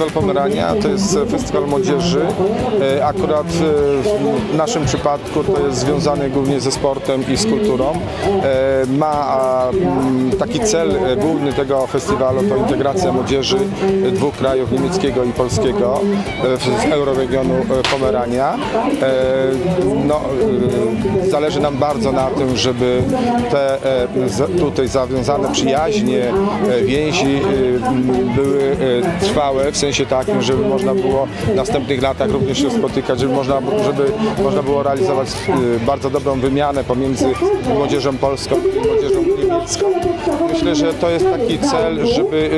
Festiwal Pomerania to jest festiwal młodzieży. E, Akurat e, w naszym przypadku to jest związane głównie ze sportem i z kulturą. E, Ma mm, taki cel główny tego festiwalu to integracja młodzieży dwóch krajów, niemieckiego i polskiego z euroregionu Pomerania. No, zależy nam bardzo na tym, żeby te tutaj zawiązane przyjaźnie, więzi były trwałe, w sensie takim, żeby można było w następnych latach również się spotykać, żeby można, żeby można było realizować e, bardzo dobrą wymianę pomiędzy młodzieżą polską i młodzieżą niemiecką. Myślę, że to jest taki cel, żeby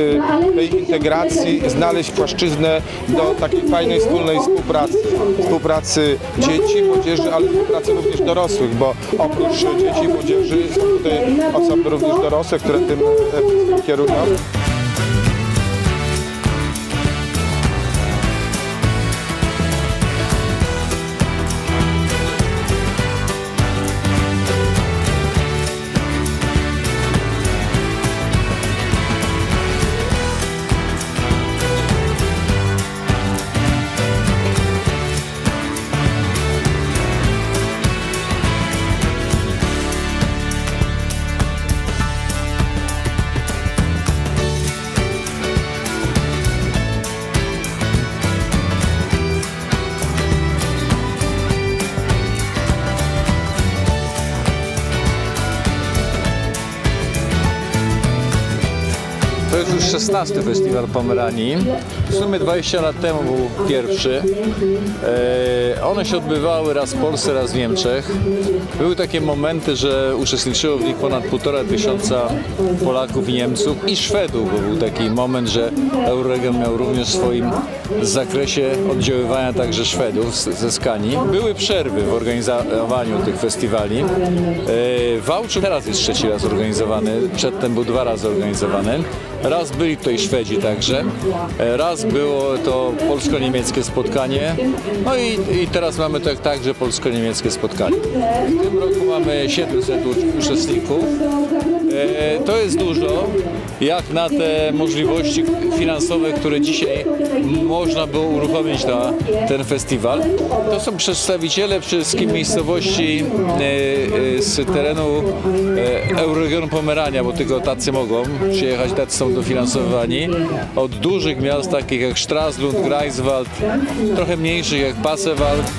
e, tej integracji znaleźć płaszczyznę do takiej fajnej, wspólnej współpracy. Współpracy dzieci, młodzieży, ale współpracy również dorosłych, bo oprócz dzieci i młodzieży są tutaj osoby również dorosłe, które tym e, kierują. To jest już 16 festiwal Pomeranii. W sumie 20 lat temu był pierwszy. E, one się odbywały raz w Polsce, raz w Niemczech. Były takie momenty, że uczestniczyło w nich ponad półtora tysiąca Polaków i Niemców i Szwedów, bo był taki moment, że Euroregion miał również w swoim zakresie oddziaływania także Szwedów ze Skanii. Były przerwy w organizowaniu tych festiwali. E, W Wałczu teraz jest trzeci raz organizowany, przedtem był dwa razy organizowany. Raz byli tutaj Szwedzi także, e, raz było to polsko-niemieckie spotkanie, no i, i teraz mamy tak, także polsko-niemieckie spotkanie. W tym roku mamy 700 u- uczestników. E, To jest dużo, jak na te możliwości finansowe, które dzisiaj można było uruchomić na ten festiwal. To są przedstawiciele przede wszystkim miejscowości e, e, z terenu e, Euroregionu Pomerania, bo tylko tacy mogą przyjechać, tacy są dofinansowani. Od dużych miast takich jak Stralsund, Greifswald, trochę mniejszych jak Pasewald.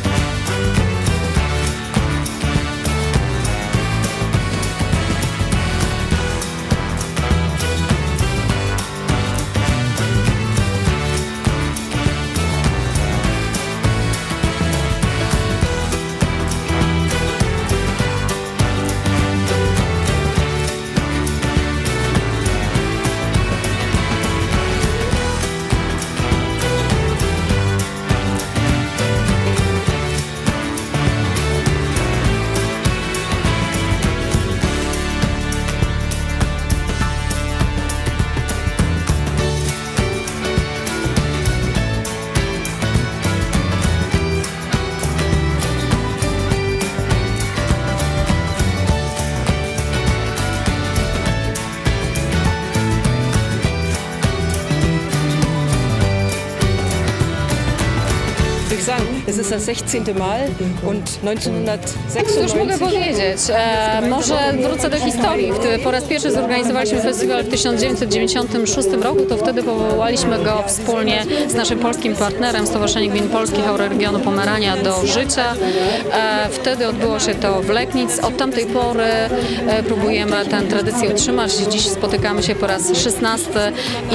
Es ist das 16. Mal und 1996. Cóż mogę powiedzieć? E, może wrócę do historii. Wtedy po raz pierwszy zorganizowaliśmy festiwal w 1996 roku. To wtedy powołaliśmy go wspólnie z naszym polskim partnerem Stowarzyszeniem Gmin Polskich Euroregionu Pomerania do życia. E, wtedy odbyło się to w Leknic. Od tamtej pory e, próbujemy tę tradycję utrzymać. Dziś spotykamy się po raz 16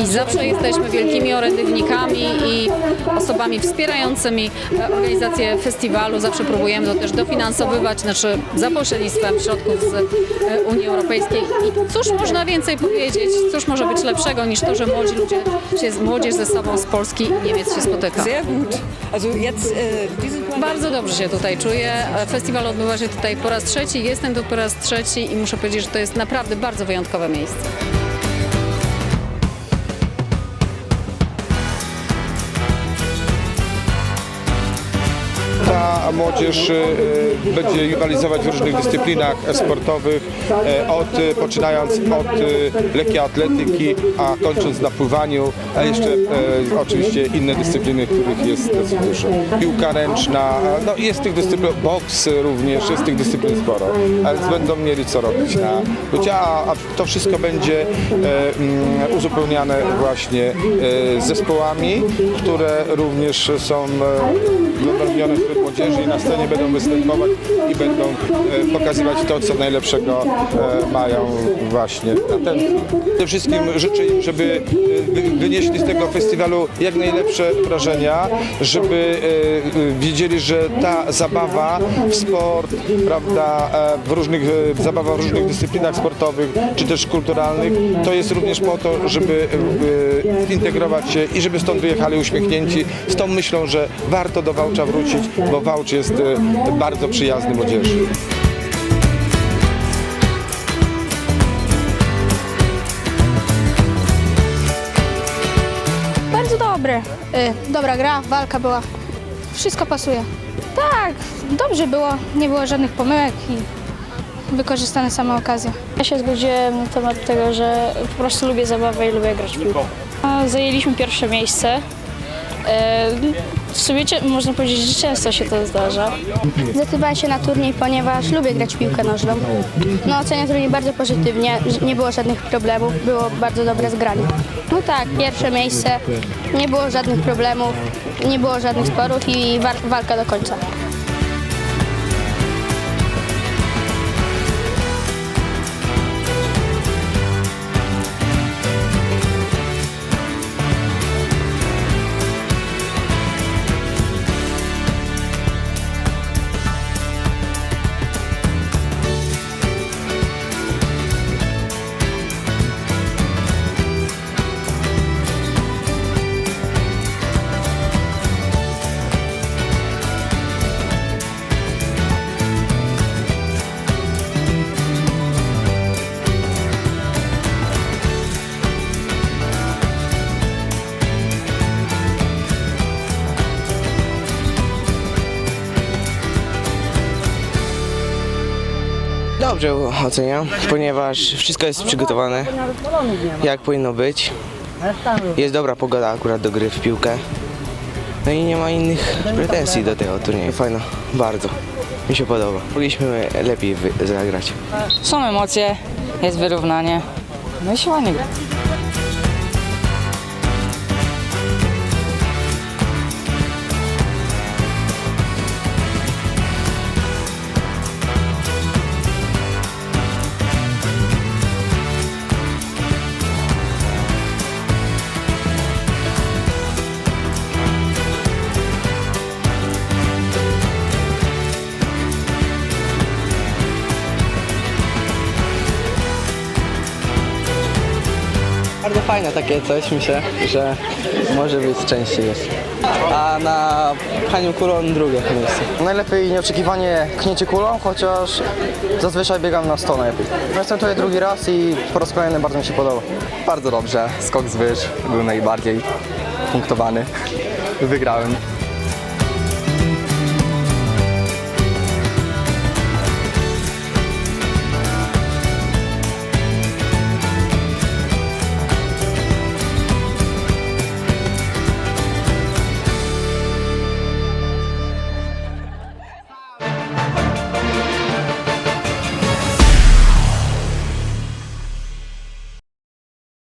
i zawsze jesteśmy wielkimi orędownikami i osobami wspierającymi e, organizację festiwalu. Zawsze próbujemy to też dofinansowywać, znaczy za pośrednictwem środków z e, Unii Europejskiej. I cóż można więcej powiedzieć, cóż może być lepszego niż to, że młodzi ludzie, się, młodzież ze sobą z Polski i Niemiec się spotyka. Plan Bardzo dobrze się tutaj czuję. E, Festiwal odbywa się tutaj po raz trzeci, jestem tu po raz trzeci i muszę powiedzieć, że to jest naprawdę bardzo wyjątkowe miejsce. A młodzież e, będzie rywalizować w różnych dyscyplinach sportowych, e, od, e, poczynając od lekkiej atletyki, a kończąc na pływaniu, a jeszcze e, oczywiście inne dyscypliny, których jest dosyć dużo. Piłka ręczna, no jest tych dyscyplin, boks również, jest tych dyscyplin sporo, a więc będą mieli co robić na ludzie, a, to wszystko będzie e, mm, uzupełniane właśnie zespołami, które również są e, wyodrębnione wśród młodzieży na scenie będą występować i będą e, pokazywać to, co najlepszego e, mają właśnie ten. Przede wszystkim życzę im, żeby e, wy- wynieśli z tego festiwalu jak najlepsze wrażenia, żeby wiedzieli, że ta zabawa w sport, prawda, w różnych, zabawa w różnych dyscyplinach sportowych czy też kulturalnych, to jest również po to, żeby integrować się i żeby stąd wyjechali uśmiechnięci z tą myślą, że warto do Wałcza wrócić, bo Wałcz jest e, bardzo przyjazny młodzieży. Bardzo dobry. Y, dobra gra, walka była. Wszystko pasuje. Tak, dobrze było. Nie było żadnych pomyłek i wykorzystane same okazje. Ja się zgodziłem na temat tego, że po prostu lubię zabawę i lubię grać w piłkę. Zajęliśmy pierwsze miejsce. W sumie można powiedzieć, że często się to zdarza. Zdecydowałem się na turniej, ponieważ lubię grać w piłkę nożną. No oceniam turniej bardzo pozytywnie, nie było żadnych problemów, było bardzo dobre zgranie. No tak, pierwsze miejsce, nie było żadnych problemów, nie było żadnych sporów i wa- walka do końca. Dobrze oceniam, ponieważ wszystko jest przygotowane jak powinno być. Jest dobra pogoda akurat do gry w piłkę. No i nie ma innych pretensji do tego turnieju. Fajno, bardzo. Mi się podoba. Mogliśmy lepiej zagrać. Są emocje, jest wyrównanie. No i się ładnie gra. Fajne takie coś, myślę, że może być częściej jest. A na pchaniu kulą drugie miejsce. Najlepiej nieoczekiwanie kniecie kulą, chociaż zazwyczaj biegam na 100 najlepiej. No Jestem tutaj drugi raz i po raz kolejny bardzo mi się podoba. Bardzo dobrze. Skok z wyż był najbardziej punktowany. Wygrałem.